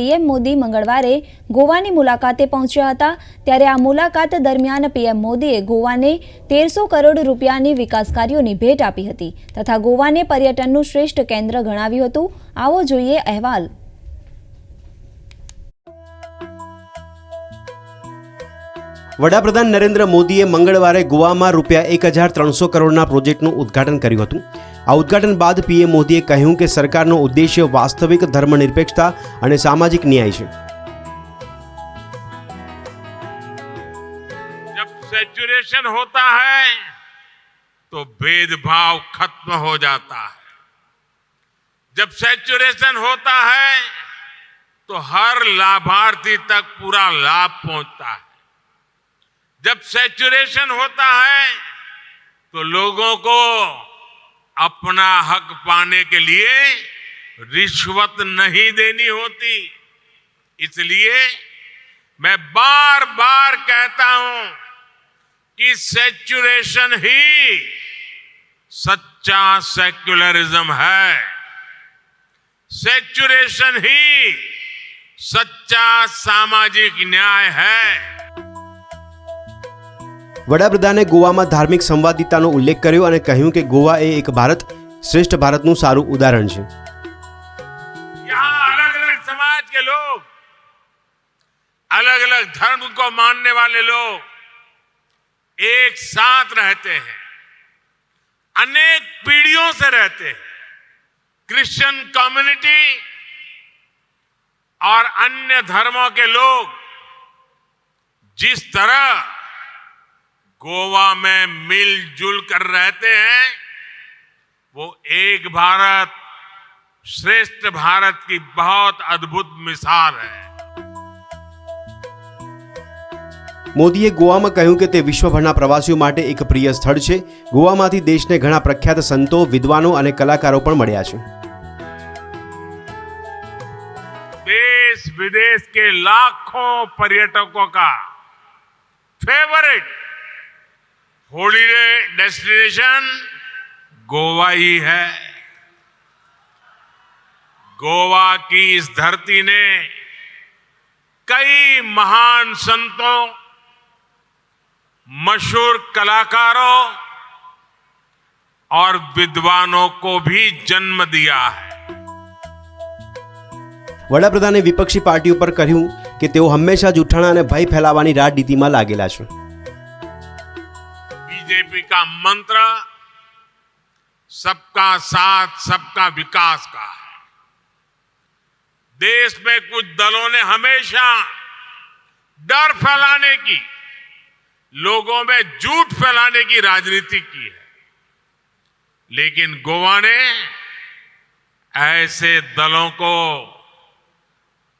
PM Modi મંગળવારે ગોવાની મુલાકાતે પહોંચ્યા હતા. ત્યારે આ મુલાકાત દરમિયાન પીએમ મોદીએ ગોવાને તેરસો કરોડ રૂપિયાની વિકાસ કાર્યોની ભેટ આપી હતી તથા ગોવાને પર્યટનનું શ્રેષ્ઠ કેન્દ્ર ગણાવ્યું હતું. આવો જોઈએ અહેવાલ. વડાપ્રધાન નરેન્દ્ર મોદીએ મંગળવારે ગોવામાં રૂપિયા એક હજાર ત્રણસો કરોડના પ્રોજેક્ટનું ઉદ્ઘાટન કર્યું હતું. આ ઉદ્ઘાટન બાદ પીએમ મોદીએ કહ્યું કે સરકારનો ઉદ્દેશ્ય વાસ્તવિક ધર્મનિરપેક્ષતા અને સામાજિક ન્યાય છે जब सेचुरेशन होता है तो भेदभाव खत्म हो जाता है जब सेचुरेशन होता है तो हर लाभार्थी तक पूरा लाभ पहुंचता है जब सेचुरेशन होता है तो लोगों को अपना हक पाने के लिए रिश्वत नहीं देनी होती। इसलिए मैं बार बार कहता हूँ कि सेचुरेशन ही सच्चा सेक्युलरिज्म है। सेचुरेशन ही सच्चा सामाजिक न्याय है। વડાપ્રધાને ગોવામાં ધાર્મિક સંવાદિતાનો ઉલ્લેખ કર્યો અને કહ્યું કે ગોવા એ એક ભારત શ્રેષ્ઠ ભારતનું સારું ઉદાહરણ છે यहां अलग अलग समाज के लोग अलग अलग धर्म को मानने वाले लोग एक साथ रहते हैं अनेक पीढ़ियों से रहते हैं क्रिश्चियन कम्युनिटी और अन्य धर्मों के लोग जिस तरह गोवा में मिलजुल कर रहते हैं वो एक भारत श्रेष्ठ भारत की बहुत अद्भुत मिसाल है મોદીએ ગોવામાં કહ્યું કે તે વિશ્વભરના પ્રવાસીઓ માટે એક પ્રિય સ્થળ છે ગોવામાંથી દેશને ઘણા પ્રખ્યાત સંતો વિદ્વાનો અને કલાકારો પણ મળ્યા છે देश विदेश के लाखों पर्यटकों का फेवरेट हॉलीडे डेस्टिनेशन गोवा ही है गोवा की इस धरती ने कई महान संतों मशहूर कलाकारों और विद्वानों को भी जन्म दिया है વડાપ્રધાને વિપક્ષી પાર્ટીઓ પર કહ્યું કે તેઓ હંમેશા જૂઠાણા અને ભય ફેલાવવાની રાજનીતિમાં લાગેલા છે बीजेपी का मंत्र, सबका साथ, सबका विकास का है। देश में कुछ दलों ने हमेशा डर फैलाने की, लोगों में झूठ फैलाने की राजनीति की है। लेकिन गोवा ने ऐसे दलों को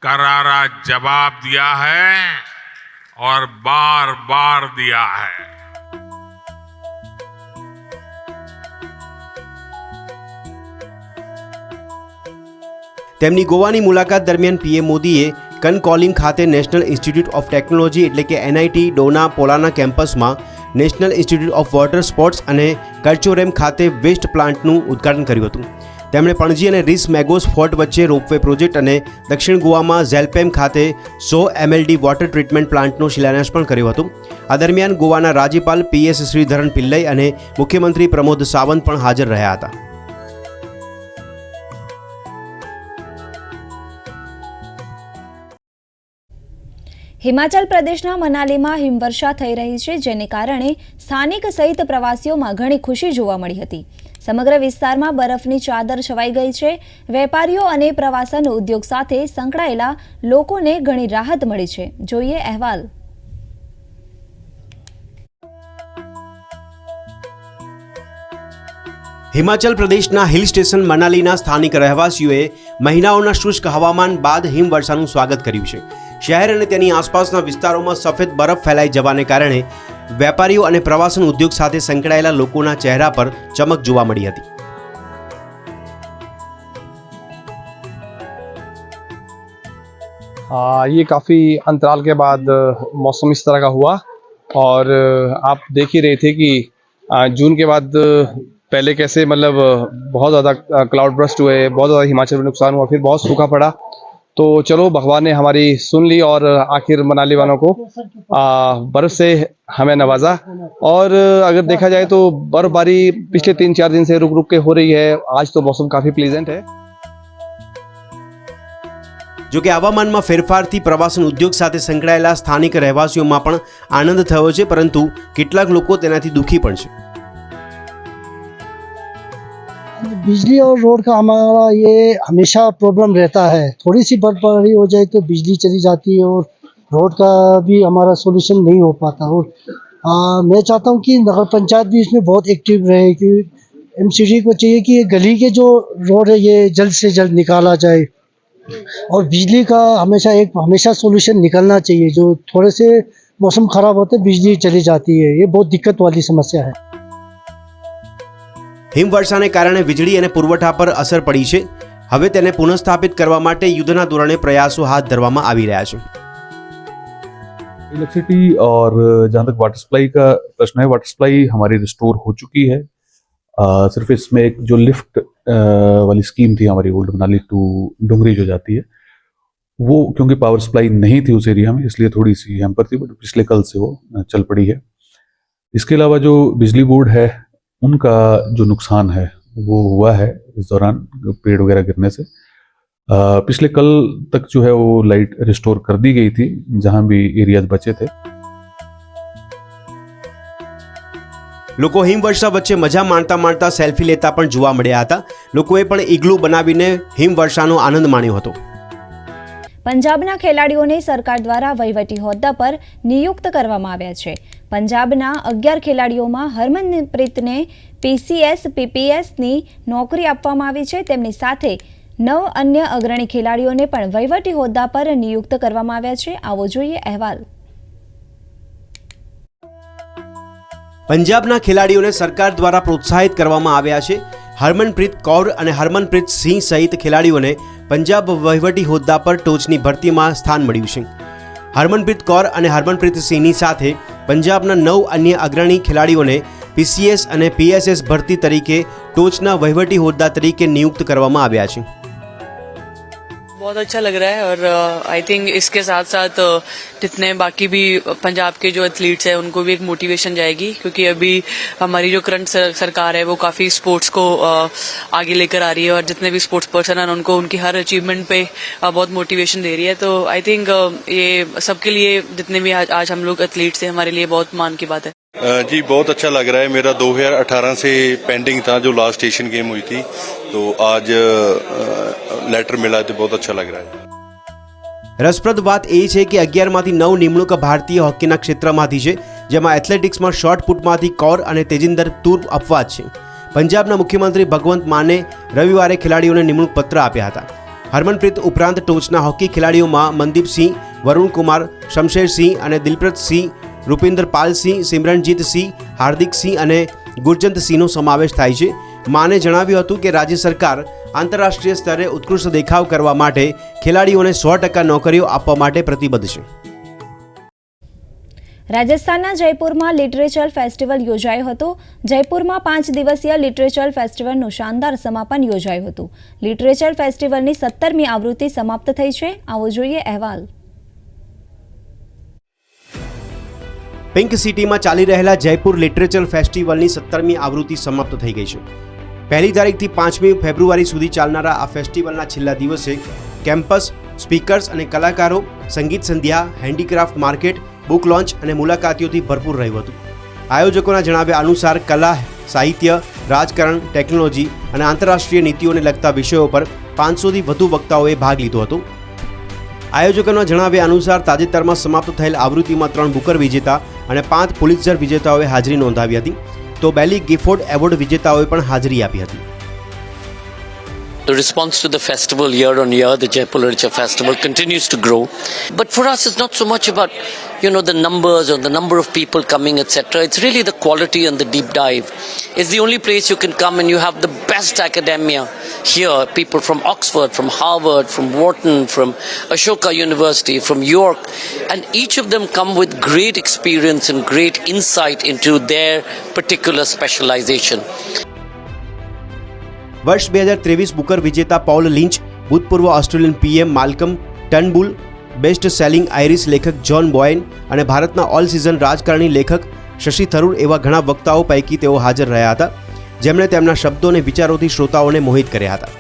करारा जवाब दिया है और बार बार दिया है। તેમની ગોવાની મુલાકાત દરમિયાન પીએમ મોદીએ કનકોલિંગ ખાતે નેશનલ ઇન્સ્ટિટ્યૂટ ઓફ ટેકનોલોજી એટલે કે એનઆઈટી ડોના પોલાના કેમ્પસમાં national institute of water sports અને કલ્ચોરેમ ખાતે વેસ્ટ પ્લાન્ટનું ઉદ્ઘાટન કર્યું હતું. તેમણે પણજી અને રીસ મેગોસ ફોર્ટ વચ્ચે રોપવે પ્રોજેક્ટ અને દક્ષિણ ગોવામાં ઝેલપેમ ખાતે સો એમએલડી વોટર ટ્રીટમેન્ટ પ્લાન્ટનો શિલાન્યાસ પણ કર્યો હતો. આ દરમિયાન ગોવાના રાજ્યપાલ પીએસ શ્રીધરન પિલ્લઈ અને મુખ્યમંત્રી પ્રમોદ સાવંત પણ હાજર રહ્યા હતા. હિમાચલ પ્રદેશના મનાલીમાં હિમવર્ષા થઈ રહી છે, જેને કારણે સ્થાનિક સહિત પ્રવાસીઓમાં ઘણી ખુશી જોવા મળી હતી. સમગ્ર વિસ્તારમાં બરફની ચાદર છવાઈ ગઈ છે. વેપારીઓ અને પ્રવાસન ઉદ્યોગ સાથે સંકળાયેલા લોકોને ઘણી રાહત મળી છે. જોઈએ અહેવાલ. હિમાચલ પ્રદેશના હિલ સ્ટેશન મનાલીના સ્થાનિક રહેવાસીઓએ મહિનાઓના શુષ્ક હવામાન બાદ હિમવર્ષાનું સ્વાગત કર્યું છે. શહેર અને તેની આસપાસના વિસ્તારોમાં સફેદ બરફ ફેલાઈ જવાને કારણે વેપારીઓ અને પ્રવાસન ઉદ્યોગ સાથે સંકળાયેલા લોકોના ચહેરા પર ચમક જોવા મળી હતી आ, ये काफ़ी अंतराल के बाद अ, मौसम इस तरह का हुआ और अ, आप देख ही रहे थे कि अ, जून के बाद अ, पहले कैसे मतलब अ, बहुत ज़्यादा क्लाउड ब्रस्ट हुए बहुत ज़्यादा हिमाचल में नुकसान हुआ फिर बहुत सूखा पड़ा तो चलो भगवान ने हमारी सुन ली और आखिर मनाली वालों को आ, बर्फ से हमें नवाजा और अगर देखा जाए तो बर्फबारी पिछले तीन चार दिन से रुक रुक के हो रही है आज तो मौसम काफी प्लीजेंट है જો કે હવામાનમાં ફેરફારથી પ્રવાસન ઉદ્યોગ સાથે સંકળાયેલા સ્થાનિક રહેવાસીઓમાં પણ આનંદ થયો છે પરંતુ કેટલાક લોકો તેનાથી દુઃખી પણ છે बिजली और रोड का हमारा ये हमेशा प्रॉब्लम रहता है। थोड़ी सी बर्फबारी हो जाए तो बिजली चली जाती है और रोड का भी हमारा सोल्यूशन नहीं हो पाता। और आ, मैं चाहता हूँ कि नगर पंचायत भी इसमें बहुत एक्टिव रहे कि एमसीडी को चाहिए कि ये गली के जो रोड है ये जल्द से जल्द निकाला जाए। और बिजली का हमेशा एक हमेशा सोल्यूशन निकलना चाहिए। जो थोड़े से मौसम ख़राब होते बिजली चली जाती है। ये बहुत दिक्कत वाली समस्या है। હિમવર્ષાને કારણે વીજળી અને પુરવઠા પર અસર પડી છે હવે તેને પુનઃસ્થાપિત કરવા માટે યુદ્ધના ધોરણે પ્રયાસો હાથ ધરવામાં આવી રહ્યા છે इलेक्ट्रिसिटी और जहाँ तक वाटर सप्लाई का प्रश्न है वाटर सप्लाई हमारी रिस्टोर हो चुकी है अ, सिर्फ इसमें एक जो लिफ्ट अ, वाली स्कीम थी हमारी ओल्ड मनाली टू डुंगरी जो जाती है वो क्योंकि पावर सप्लाई नहीं थी उस एरिया में इसलिए थोड़ी सी हैम्पर थी बट पिछले कल से वो अ, चल पड़ी है इसके अलावा जो बिजली बोर्ड है उनका जो नुकसान है वो हुआ है इस दौरान पेड़ वगैरह गिरने से अ, पिछले कल तक जो है वो लाइट रिस्टोर कर दी गई थी जहां भी एरियाज बचे थे લોકો હિમવર્ષા વચ્ચે મજા માણતા માણતા સેલ્ફી લેતા પણ જોવા મળ્યા હતા લોકોએ પણ ઇગ્લુ બનાવીને હિમવર્ષાનો આનંદ માણ્યો હતો પંજાબના ખેલાડીઓને સરકાર દ્વારા વહીવટી હોદ્દા પર નિયુક્ત કરવામાં આવ્યા છે પંજાબના અગિયાર ખેલાડીઓમાં હરમનપ્રીતને પીસીએસ, પીપીએસની નોકરી આપવામાં આવી છે. તેમની સાથે નવ અન્ય અગ્રણી ખેલાડીઓને પણ વહીવટી હોદ્દા પર નિયુક્ત કરવામાં આવ્યા છે. આવો જોઈએ અહેવાલ. પંજાબના ખેલાડીઓને સરકાર દ્વારા પ્રોત્સાહિત કરવામાં આવ્યા છે. હરમનપ્રીત કૌર અને હરમનપ્રીત સિંહ સહિત ખેલાડીઓને પંજાબ વહીવટી હોદ્દા પર ટોચની ભરતીમાં સ્થાન મળ્યું છે. હરમનપ્રીત કૌર અને હરમનપ્રીત સિંહની સાથે પંજાબના નવ અન્ય અગ્રણી ખેલાડીઓને પીસીએસ અને પીએસએસ ભરતી તરીકે ટોચના વહીવટી હોદ્દા તરીકે નિયુક્ત કરવામાં આવ્યા છે. बहुत अच्छा लग रहा है और आई थिंक इसके साथ साथ uh, जितने बाकी भी पंजाब के जो एथलीट्स हैं उनको भी एक मोटिवेशन जाएगी क्योंकि अभी हमारी जो करंट सरकार है वो काफ़ी स्पोर्ट्स को uh, आगे लेकर आ रही है और जितने भी स्पोर्ट्स पर्सन हैं उनको उनकी हर अचीवमेंट पे uh, बहुत मोटिवेशन दे रही है। तो आई थिंक ये सबके लिए जितने भी आज, आज हम लोग एथलीट्स हैं हमारे लिए बहुत मान की बात है। जी बहुत अच्छा लग रहा है मेरा 2018 से पेंडिंग था जो लास्ट एशियन गेम हुई थी तो आज लेटर मिला है तो बहुत अच्छा लग रहा है રસપ્રદ વાત એ છે કે અગિયારમાંથી નવ નિમણૂક ભારતીય હોકીના ક્ષેત્રમાંથી છે જેમાં એથ્લેટિક્સમાં શોર્ટ પુટમાંથી કૌર અને તેજિંદર તુર અપવાદ છે પંજાબના મુખ્યમંત્રી ભગવંત માને રવિવારે ખેલાડીઓને નિમણૂક પત્ર આપ્યા હતા હરમનપ્રીત ઉપરાંત ટોચના હોકી ખેલાડીઓમાં મનદીપસિંહ વરુણકુમાર શમશેરસિંહ અને દિલપ્રતસિંહ રૂપિન્દર પાલસિંહ સિમરનજીતસિંહ હાર્દિકસિંહ અને ગુરજંતસિંહનો સમાવેશ થાય છે. માને જણાવ્યું હતું કે રાજ્ય સરકાર આંતરરાષ્ટ્રીય સ્તરે ઉત્કૃષ્ટ દેખાવ કરવા માટે ખેલાડીઓને સો ટકા નોકરીઓ આપવા માટે પ્રતિબદ્ધ છે. રાજસ્થાનના જયપુરમાં લિટરેચર ફેસ્ટિવલ યોજાયો હતો. જયપુરમાં પાંચ દિવસીય લિટરેચર ફેસ્ટિવલનું શાનદાર સમાપન યોજાયું હતું. લિટરેચર ફેસ્ટિવલની સત્તરમી આવૃત્તિ સમાપ્ત થઈ છે. આવો જોઈએ અહેવાલ. પિંક સિટીમાં ચાલી રહેલા જયપુર લિટરેચર ફેસ્ટિવલની સત્તરમી આવૃત્તિ સમાપ્ત થઈ ગઈ છે. પહેલી તારીખથી પાંચમી ફેબ્રુઆરી સુધી ચાલનારા આ ફેસ્ટિવલના છેલ્લા દિવસે કેમ્પસ, સ્પીકર્સ અને કલાકારો, સંગીત સંધ્યા, હેન્ડીક્રાફ્ટ માર્કેટ, બુક લોન્ચ અને મુલાકાતીઓથી ભરપૂર રહ્યું હતું. આયોજકોના જણાવ્યા અનુસાર કલા, સાહિત્ય, રાજકારણ, ટેકનોલોજી અને આંતરરાષ્ટ્રીય નીતિઓને લગતા વિષયો પર પાંચસોથી વધુ વક્તાઓએ ભાગ લીધો હતો. આયોજકોના જણાવ્યા અનુસાર તાજેતરમાં સમાપ્ત થયેલ આવૃત્તિમાં ત્રણ બુકર વિજેતા અને પાંચ પુલિત્ઝર વિજેતાઓએ હાજરી નોંધાવી હતી તો બેલી ગિફોર્ડ એવોર્ડ વિજેતાઓએ પણ હાજરી આપી હતી The response to the festival year on year, the Jaipur Literature Festival, continues to grow. But for us, it's not so much about, you know, the numbers or the number of people coming, etc. It's really the quality and the deep dive. It's the only place you can come and you have the best academia here. People from Oxford, from Harvard, from Wharton, from Ashoka University, from York. And each of them come with great experience and great insight into their particular specialization. વર્ષ બે હજાર ત્રેવીસ Booker વિજેતા Paul Lynch ભૂતપૂર્વ Australian PM Malcolm Turnbull best selling Irish લેખક John Boyne અને ભારતના all season રાજકારણી લેખક શશી થરૂર એવા ઘણા વક્તાઓ પૈકી તેઓ હાજર રહ્યા હતા જેમણે તેમના શબ્દો અને વિચારોથી શ્રોતાઓને મોહિત કર્યા હતા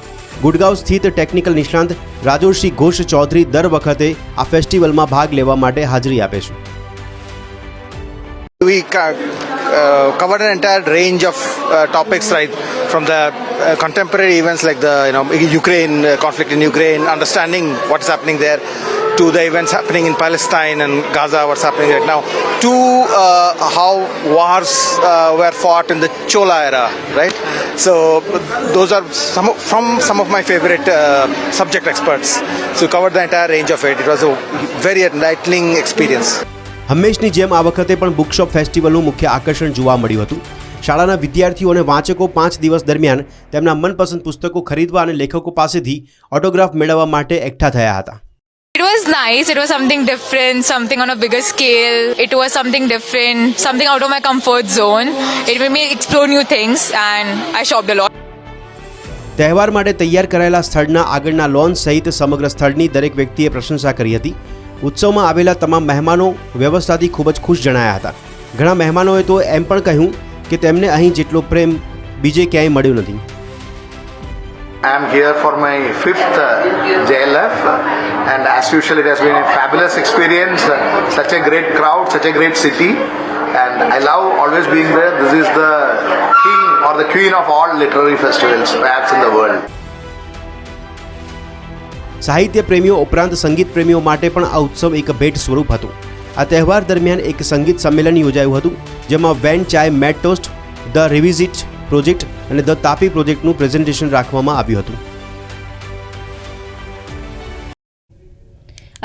ગુડગાંવ સ્થિત ટેકનિકલ નિષ્ણાંત રાજોશી ઘોષ ચૌધરી દર વખતે આ ફેસ્ટિવલમાં ભાગ લેવા માટે હાજરી આપે છે We uh, covered an entire range of uh, topics, right, from the uh, contemporary events like the you know Ukraine uh, conflict in Ukraine, understanding what's happening there, to the events happening in Palestine and Gaza, what's happening right now, to uh, how wars uh, were fought in the Chola era, right? So those are some of, from some of my favorite uh, subject experts. So covered the entire range of it. It was a very enlightening experience. હંમેશની જેમ આ વખતે પણ bookshop ફેસ્ટિવલનું મુખ્ય આકર્ષણ જોવા મળ્યું હતું શાળાના વિદ્યાર્થીઓ અને વાંચકો પાંચ દિવસ દરમિયાન તેમના મનપસંદ પુસ્તકો ખરીદવા અને લેખકો પાસેથી ઓટોગ્રાફ મેળવવા માટે એકઠા થયા હતા was nice. It was something different, something on a bigger scale. It was something different, something out of my comfort zone. It made me explore new things, and I shopped a lot. તહેવાર માટે તૈયાર કરાયેલા સ્થળના આગળના loan સહિત સમગ્ર સ્થળની દરેક વ્યક્તિએ પ્રશંસા કરી હતી ઉત્સવમાં આવેલા તમામ મહેમાનો વ્યવસ્થાથી ખૂબ જ ખુશ જણાયા હતા ઘણા મહેમાનોએ તો એમ પણ કહ્યું કે તેમને અહીં જેટલો પ્રેમ બીજે ક્યાંય મળ્યો નથી I am here for my fifth uh, JLF, uh, and as usual, it has been a fabulous experience. Uh, such a great crowd, such a great city, and I love always being there. This is the king or the queen of all literary festivals, perhaps in the world. સાહિત્ય પ્રેમીઓ ઉપરાંત સંગીત પ્રેમીઓ માટે પણ આ ઉત્સવ એક ભેટ સ્વરૂપ હતું આ તહેવાર દરમિયાન એક સંગીત સંમેલન યોજાયું હતું જેમાં when chai met toast the revisit project અને ધ તાપી પ્રોજેક્ટનું પ્રેઝન્ટેશન રાખવામાં આવ્યું હતું.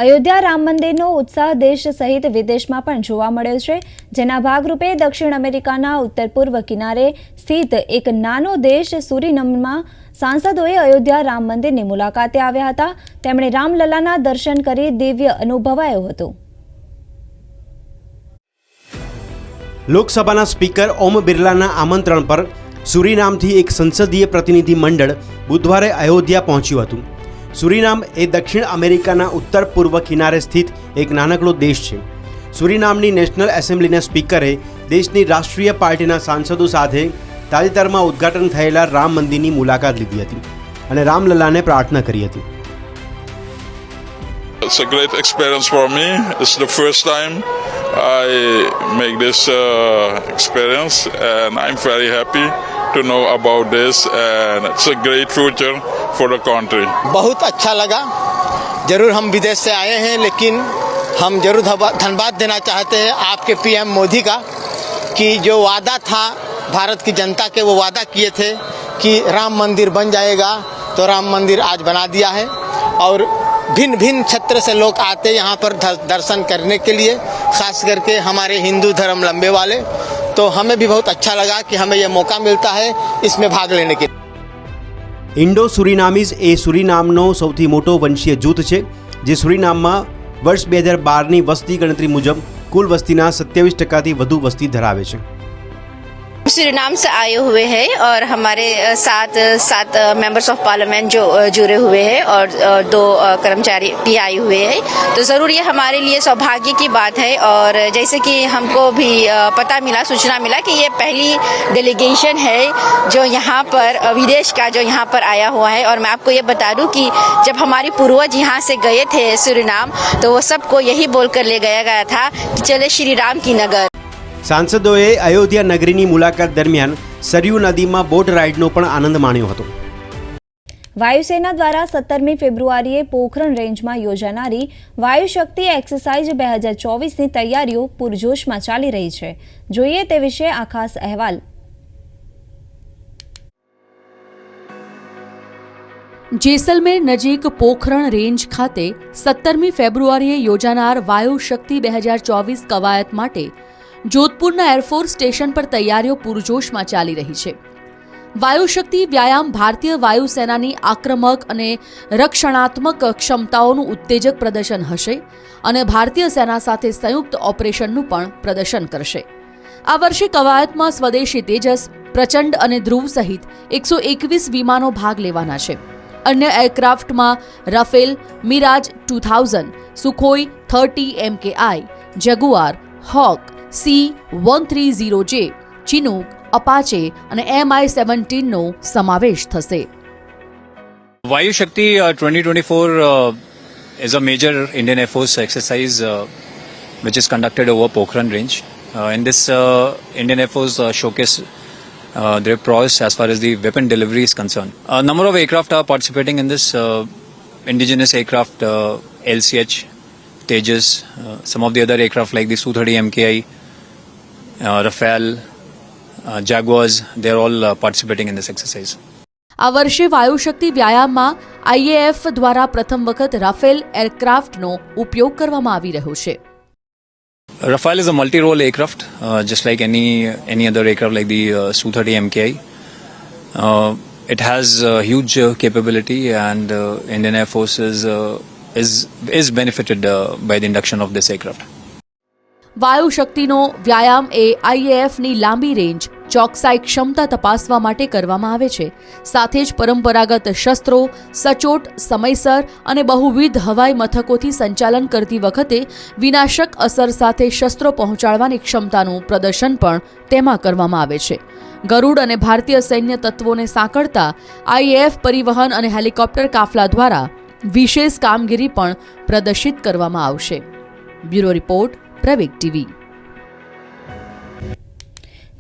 અયોધ્યા રામ મંદિરનો ઉત્સાહ દેશ સહિત વિદેશમાં પણ જોવા મળ્યો છે જેના ભાગરૂપે દક્ષિણ અમેરિકાના ઉત્તર પૂર્વ કિનારે સ્થિત એક નાનો દેશ સુરીનમમાં સાંસદોએ અયોધ્યા રામ મંદિરની મુલાકાતે આવ્યા હતા. તેમણે રામલલાના દર્શન કરી દિવ્ય અનુભવાયો હતો. લોકસભાના સ્પીકર ઓમ બિરલાના આમંત્રણ પર સુરીનામથી એક સંસદીય પ્રતિનિધિ મંડળ બુધવારે અયોધ્યા પહોંચ્યું હતું. સુરીનામ એ દક્ષિણ અમેરિકાના ઉત્તર પૂર્વ કિનારે સ્થિત એક નાનકડો દેશ છે. સુરીનામની નેશનલ એસેમ્બલીના સ્પીકરે દેશની રાષ્ટ્રીય પાર્ટીના સાંસદો સાથે તાજેતરમાં ઉદ્ઘાટન થયેલા રામ મંદિરની મુલાકાત લીધી હતી અને રામલલાને પ્રાર્થના કરી હતી. It's a great experience for me. It's the first time I make this uh, experience, and I'm very happy. To know about this. And it's a great future for the country. बहुत अच्छा लगा ज़रूर हम विदेश से आए हैं, लेकिन हम ज़रूर धन्यवाद देना चाहते हैं आपके पीएम मोदी का, कि जो वादा था भारत की जनता के, वो वादा किए थे कि राम मंदिर बन जाएगा तो राम मंदिर आज बना दिया है और भिन्न भिन्न क्षेत्र से लोग आते यहाँ पर दर्शन करने के लिए, खास करके हमारे हिंदू धर्म लंबे वाले तो हमें भी बहुत अच्छा लगा कि हमें ये मौका मिलता है इसमें भाग लेने के ઇન્ડો સુરીનામીઝ એ સુરીનામનો સૌથી મોટો વંશીય જૂથ છે જે સુરીનામમાં વર્ષ બે હજાર બારની વસ્તી ગણતરી મુજબ કુલ વસ્તીના સત્યાવીસ ટકાથી વધુ વસ્તી ધરાવે છે सूरीनाम से आए हुए हैं और हमारे साथ सात मेंबर्स ऑफ़ पार्लियामेंट जो जुड़े हुए हैं और दो कर्मचारी भी आए हुए हैं। तो ज़रूर ये हमारे लिए सौभाग्य की बात है और जैसे कि हमको भी पता मिला, सूचना मिला कि ये पहली डेलीगेशन है जो यहाँ पर विदेश का जो यहाँ पर आया हुआ है। और मैं आपको ये बता दूँ कि जब हमारे पूर्वज यहाँ से गए थे सूरीनाम तो वो सबको यही बोलकर ले गया गया था कि चले श्री राम की नगर। સાંસદોએ અયોધ્યા નગરીની મુલાકાત દરમિયાન સરયુ નદીમાં બોટ રાઇડનો પણ આનંદ માણ્યો હતો. વાયુસેના દ્વારા સત્તરમી ફેબ્રુઆરીએ પોખરણ રેન્જમાં યોજાનારી વાયુશક્તિ એક્સરસાઇઝ બે હજાર ચોવીસની તૈયારીઓ પૂરજોશમાં ચાલી રહી છે. જોઈએ તે વિશે આ ખાસ અહેવાલ. જેસલમેર નજીક પોખરણ રેન્જ ખાતે સત્તરમી ફેબ્રુઆરીએ યોજાનાર વાયુ શક્તિ બે હજાર ચોવીસ કવાયત માટે જોધપુરના એરફોર્સ સ્ટેશન પર તૈયારીઓ પૂરજોશમાં ચાલી રહી છે. વાયુશક્તિ, વ્યાયામ, ભારતીય વાયુસેનાની આક્રમક અને રક્ષણાત્મક ક્ષમતાઓનું ઉત્તેજક પ્રદર્શન હશે અને ભારતીય સેના સાથે સંયુક્ત ઓપરેશનનું પણ પ્રદર્શન કરશે. આ વર્ષે કવાયતમાં સ્વદેશી તેજસ, પ્રચંડ અને ધ્રુવ સહિત એકસો એકવીસ વિમાનો ભાગ લેવાના છે. અન્ય એરક્રાફ્ટમાં Rafale Mirage two thousand Sukhoi thirty MKI Jaguar Hawk C one three zero J Chinook Apache અને એમઆઈ સેવન્ટીનનો સમાવેશ થશે Vayu Shakti uh, 2024 uh, is a major Indian Air Force exercise uh, which is conducted over Pokhran range. Uh, in this, uh, Indian Air Force uh, showcase uh, their prowess as far as the weapon delivery is concerned. A number of aircraft are participating in this. Uh, indigenous aircraft, uh, LCH, Tejas, uh, some of the other aircraft like the Su-30 MKI, uh, Rafale, uh, Jaguars, they're all uh, participating in this exercise. આ વર્ષે વાયુશક્તિ વ્યાયામમાં IAF દ્વારા પ્રથમ વખત Rafale એરક્રાફ્ટનો ઉપયોગ કરવામાં આવી રહ્યો છે Rafale is a multi-role aircraft, uh, just like any any other aircraft like the uh, Su-30 MKI. Uh, it has uh, huge uh, capability, and uh, Indian Air Force is uh, is is benefited uh, by the induction of this aircraft. વાયુશક્તિનો વ્યાયામ એ આઈએએફની લાંબી range, ચોકસાઈ ક્ષમતા તપાસવા માટે કરવામાં આવે છે. સાથે જ પરંપરાગત શસ્ત્રો, સચોટ, સમયસર અને બહુવિધ હવાઈ મથકોથી સંચાલન કરતી વખતે વિનાશક અસર સાથે શસ્ત્રો પહોંચાડવાની ક્ષમતાનું પ્રદર્શન પણ તેમાં કરવામાં આવે છે. ગરુડ અને ભારતીય સૈન્ય તત્વોને સાંકળતા આઈએએફ પરિવહન અને હેલિકોપ્ટર કાફલા દ્વારા વિશેષ કામગીરી પણ પ્રદર્શિત કરવામાં આવશે. Bureau report Praveg TV.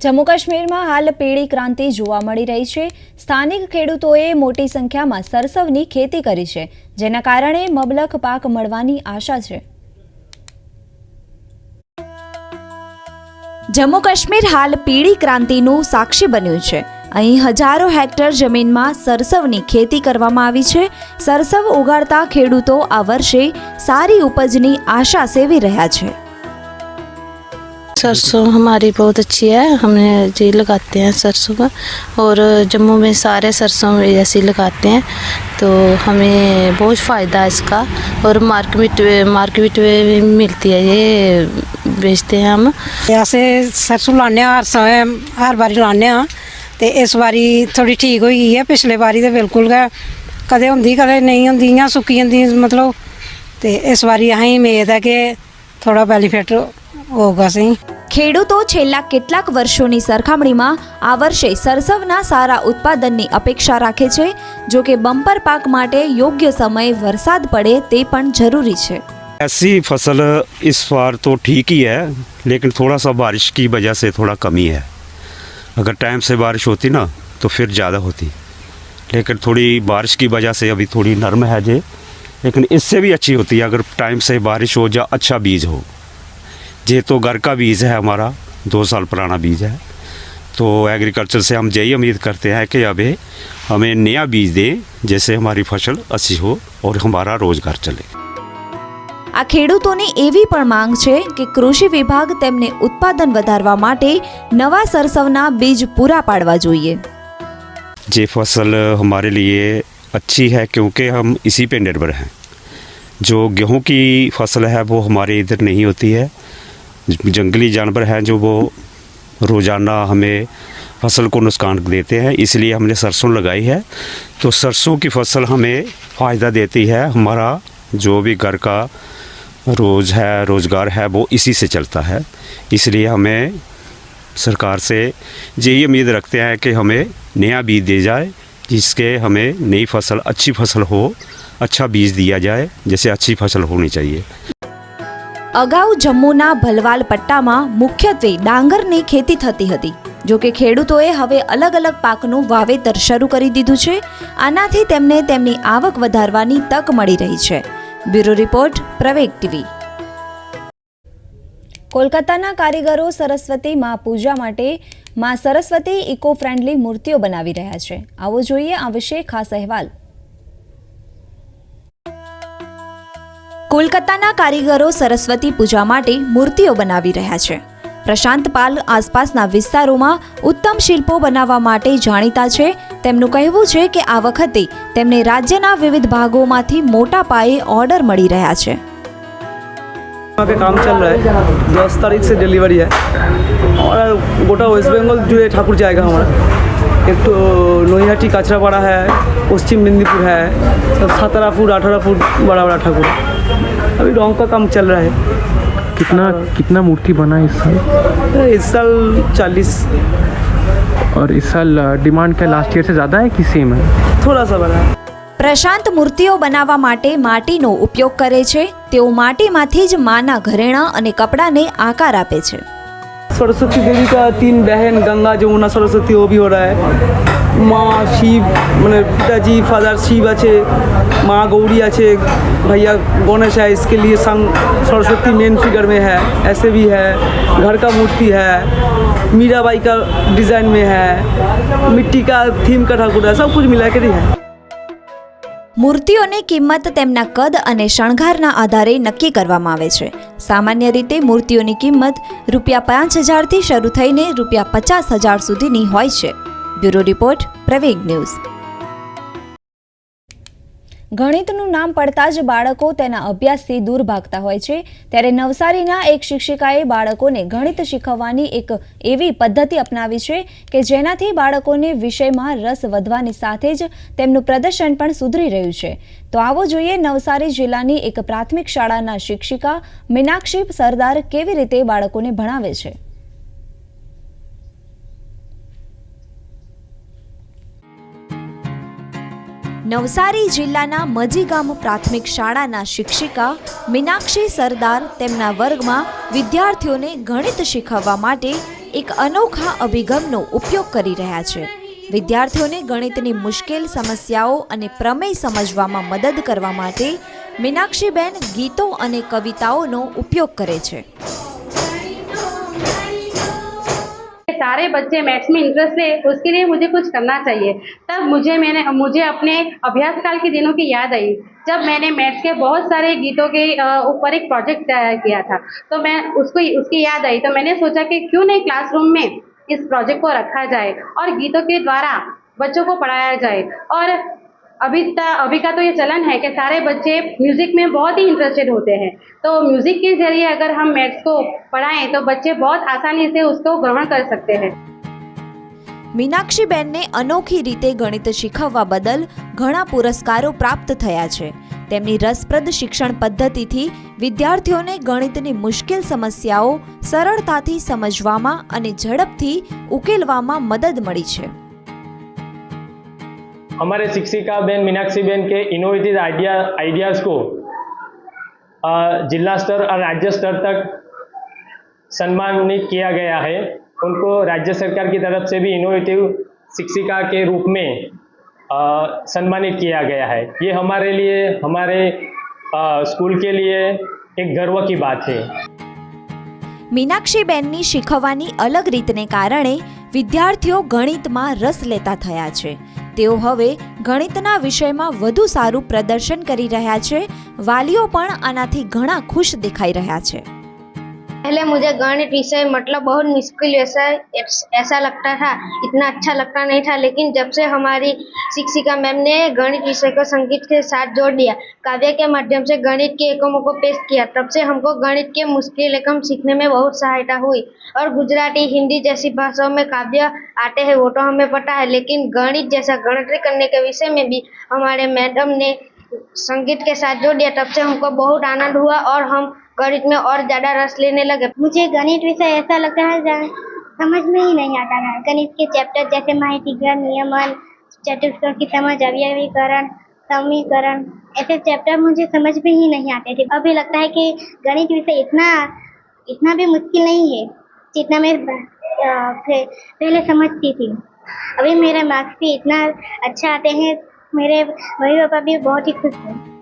Jammu કાશ્મીરમાં હાલ પીળી ક્રાંતિ જોવા મળી રહી છે. સ્થાનિક ખેડૂતોએ મોટી સંખ્યામાં સરસવની ખેતી કરી છે જેના કારણે મબલખ પાક મળવાની આશા છે. જમ્મુ કાશ્મીર હાલ પીળી ક્રાંતિનું સાક્ષી બન્યું છે. અહીં હજારો હેક્ટર જમીનમાં સરસવની ખેતી કરવામાં આવી છે. સરસવ ઉગાડતા ખેડૂતો આ વર્ષે સારી ઉપજની આશા સેવી રહ્યા છે. सरसों हमारी बहुत अच्छी है। हम जी लगाते हैं सरसों का। और जम्मू में सारे सरसों ऐसी लगाते हैं। तो हमें बहुत फ़ायदा है इसका। और मार्केट मार्केट में मिलती है। ये बेचते हैं हम। ऐसे सरसों लाने हर समय हर बारी लाने तो इस बारी थोड़ी ठीक हो गई है। पिछले बारी तो बिल्कुल गै कदें होंगी कदें नहीं होंगी इं सुक्की मतलब। तो इस बारी असें मेद है कि थोड़ा बेनीफिट ઓગસી ખેડૂતો છેલ્લા કેટલાક વર્ષોની સરખામણીમાં આ વર્ષે સરસવના સારા ઉત્પાદનની અપેક્ષા રાખે છે જો કે બમ્પર પાક માટે યોગ્ય સમયે વરસાદ પડે તે પણ જરૂરી છે ऐसी फसल इस बार तो ठीक ही है लेकिन थोड़ा सा बारिश की वजह से थोड़ा कमी है अगर टाइम से बारिश होती ना तो फिर ज़्यादा होती लेकिन थोड़ी बारिश की वजह से अभी थोड़ी नर्म है जे लेकिन इससे भी अच्छी होती है अगर टाइम से बारिश हो या अच्छा बीज हो ये तो घर का बीज है हमारा दो साल पुराना बीज है तो एग्रीकल्चर से हम यही उम्मीद करते हैं कि अभी हमें नया बीज दें जैसे हमारी फसल अच्छी हो और हमारा रोज़गार चले આ ખેડૂતોની એવી પણ માંગ છે કે કૃષિ વિભાગ તેમને ઉત્પાદન વધારવા માટે નવા સરસવના બીજ પૂરા પાડવા જોઈએ ये फसल हमारे लिए अच्छी है क्योंकि हम इसी पे निर्भर हैं जो गेहूं की फसल है वो हमारे इधर नहीं होती है जंगली जानवर हैं जो वो रोज़ाना हमें फ़सल को नुकसान देते हैं, इसलिए हमने सरसों लगाई है। तो सरसों की फ़सल हमें फ़ायदा देती है। हमारा जो भी घर का रोज़ है, रोज़गार है, वो इसी से चलता है। इसलिए हमें सरकार से यही उम्मीद रखते हैं कि हमें नया बीज दे जाए, जिसके हमें नई फ़सल, अच्छी फ़सल हो अच्छा बीज दिया जाए, जैसे अच्छी फ़सल होनी चाहिए। અગાઉ જમ્મુના ભલવાલ પટ્ટામાં મુખ્યત્વે ડાંગરની ખેતી થતી હતી. જો કે ખેડૂતોએ હવે અલગ અલગ પાકનું વાવેતર શરૂ કરી દીધું છે. આનાથી તેમને તેમની આવક વધારવાની તક મળી રહી છે. Bureau report, Praveg TV. કોલકાતાના કારીગરો સરસ્વતી માં પૂજા માટે માં સરસ્વતી ઇકો ફ્રેન્ડલી મૂર્તિઓ બનાવી રહ્યા છે. આવો જોઈએ આ વિશે ખાસ અહેવાલ. કોલકાતાના કારીગરો સરસ્વતી પૂજા માટે મૂર્તિઓ બનાવી રહ્યા છે પ્રશાંત પાલ આસપાસના વિસ્તારોમાં ઉત્તમ શિલ્પો બનાવવા માટે જાણીતા છે તેમનું કહેવું છે કે આ વખતે તેમને રાજ્યના વિવિધ ભાગોમાંથી મોટા પાયે ઓર્ડર મળી રહ્યા છે वहाँ पे काम चल रहा है दस तारीख से डिलीवरी है और गोटा वेस्ट बंगाल जो है ठाकुर जाएगा हमारा एक तो नोईहाटी काचरापाड़ा है पश्चिम मेदिनीपुर है सब सत्रह फुट अठारह फुट बड़ा बड़ा ठाकुर अभी रंग का काम चल रहा है कितना कितना मूर्ति बना इस साल इस साल चालीस और इस साल डिमांड क्या लास्ट ईयर से ज़्यादा है कि सेम है थोड़ा सा बड़ा है પ્રશાંત મૂર્તિઓ બનાવવા માટે માટીનો ઉપયોગ કરે છે તેઓ માટીમાંથી જ માના ઘરેણાં અને કપડાને આકાર આપે છે सरस्वती देवी का तीन बहन गंगा जमुना सरस्वती वो भी हो रहा है माँ शिव मैंने पिताजी फादर शिव আছে माँ गौरी আছে भैया गणेश है इसके लिए संग सरस्वती मेन फिगर में है ऐसे भी है घर का मूर्ति है मीराबाई का डिज़ाइन में है मिट्टी का थीम का ठाकुर है सब कुछ मिला कर ही है મૂર્તિઓની કિંમત તેમના કદ અને શણગારના આધારે નક્કી કરવામાં આવે છે સામાન્ય રીતે મૂર્તિઓની કિંમત રૂપિયા પાંચ હજારથી શરૂ થઈને રૂપિયા પચાસ હજાર સુધીની હોય છે બ્યુરો રિપોર્ટ પ્રવેગ ન્યૂઝ. ગણિતનું નામ પડતા જ બાળકો તેના અભ્યાસથી દૂર ભાગતા હોય છે. ત્યારે નવસારીના એક શિક્ષિકાએ બાળકોને ગણિત શીખવવાની એક એવી પદ્ધતિ અપનાવી છે કે જેનાથી બાળકોને વિષયમાં રસ વધવાની સાથે જ તેમનું પ્રદર્શન પણ સુધરી રહ્યું છે. તો આવો જોઈએ નવસારી જિલ્લાની એક પ્રાથમિક શાળાના શિક્ષિકા મીનાક્ષી સરદાર કેવી રીતે બાળકોને ભણાવે છે. નવસારી જિલ્લાના મજીગામ પ્રાથમિક શાળાના શિક્ષિકા મીનાક્ષી સરદાર તેમના વર્ગમાં વિદ્યાર્થીઓને ગણિત શીખવવા માટે એક અનોખા અભિગમનો ઉપયોગ કરી રહ્યા છે. વિદ્યાર્થીઓને ગણિતની મુશ્કેલ સમસ્યાઓ અને પ્રમેય સમજવામાં મદદ કરવા માટે મીનાક્ષીબેન ગીતો અને કવિતાઓનો ઉપયોગ કરે છે. सारे बच्चे मैथ्स में इंटरेस्ट ले, उसके लिए मुझे कुछ करना चाहिए। तब मुझे मैंने, मुझे अपने अभ्यास काल के दिनों की याद आई, जब मैंने मैथ्स के बहुत सारे गीतों के ऊपर एक प्रोजेक्ट तैयार किया था। तो मैं उसको, उसकी याद आई तो मैंने सोचा कि क्यों नहीं क्लासरूम में इस प्रोजेक्ट को रखा जाए और गीतों के द्वारा बच्चों को पढ़ाया जाए। और अभी ता, अभी का तो ये चलन है कि सारे बच्चे म्यूजिक में बहुत ही इंटरेस्टेड होते हैं तो म्यूजिक के जरिए अगर हम मैथ्स को पढ़ाएं तो बच्चे बहुत आसानी से उसको ग्रहण कर सकते हैं મીનાક્ષીબેનને અનોખી રીતે ગણિત શીખવવા બદલ ઘણા પુરસ્કારો પ્રાપ્ત થયા છે તેમની રસપ્રદ શિક્ષણ પદ્ધતિથી વિદ્યાર્થીઓને ગણિતની મુશ્કેલ સમસ્યાઓ સરળતાથી સમજવામાં અને ઝડપથી ઉકેલવામાં મદદ મળી છે हमारे शिक्षिका बहन मीनाक्षी बहन के इनोवेटिव आइडिया आइडियाज़ को अ, जिला स्तर और राज्य स्तर तक सम्मानित किया गया है उनको राज्य सरकार की तरफ से भी इनोवेटिव शिक्षिका के रूप में अ, सम्मानित किया गया है ये हमारे लिए हमारे अ, स्कूल के लिए एक गर्व की बात है મીનાક્ષીબેનની શીખવવાની અલગ રીતને કારણે વિદ્યાર્થીઓ ગણિતમાં રસ લેતા થયા છે તેઓ હવે ગણિતના વિષયમાં વધુ સારું પ્રદર્શન કરી રહ્યા છે. વાલીઓ પણ આનાથી ઘણા ખુશ દેખાઈ રહ્યા છે. पहले मुझे गणित विषय मतलब बहुत मुश्किल ऐसा ऐसा लगता था। इतना अच्छा लगता नहीं था, लेकिन जब से हमारी शिक्षिका मैम ने गणित विषय को संगीत के साथ जोड़ दिया, काव्य के माध्यम से गणित के एकमों को पेश किया, तब से हमको गणित के मुश्किल एकम सीखने में बहुत सहायता हुई। और गुजराती, हिंदी जैसी भाषाओं में काव्य आते हैं, वो तो हमें पता है, लेकिन गणित जैसा गणित करने के विषय में भी हमारे मैडम ने संगीत के साथ जोड़ दिया, तब से हमको बहुत आनंद हुआ और हम गणित में और ज़्यादा रस लेने लगे। मुझे गणित विषय ऐसा लगता है समझ में ही नहीं आता था। गणित के चैप्टर जैसे माहितीकरण नियमन चतुष्कोण की समझ अवयवीकरण समीकरण, ऐसे चैप्टर मुझे समझ में ही नहीं आते थे। अभी लगता है कि गणित विषय इतना इतना भी मुश्किल नहीं है जितना मैं पहले समझती थी। अभी मेरे मार्क्स भी इतना अच्छा आते हैं, मेरे मम्मी पापा भी बहुत ही खुश हैं।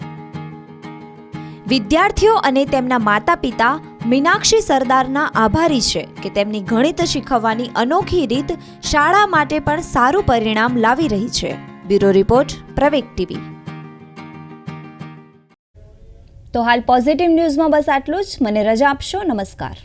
વિદ્યાર્થીઓ અને તેમના માતા પિતા મીનાક્ષી સરદારના આભારી છે કે તેમની ગણિત શીખવવાની અનોખી રીત શાળા માટે પણ સારું પરિણામ લાવી રહી છે. Bureau report Praveg TV. તો હાલ પોઝિટિવ ન્યૂઝમાં બસ આટલું જ. મને રજા આપશો. નમસ્કાર.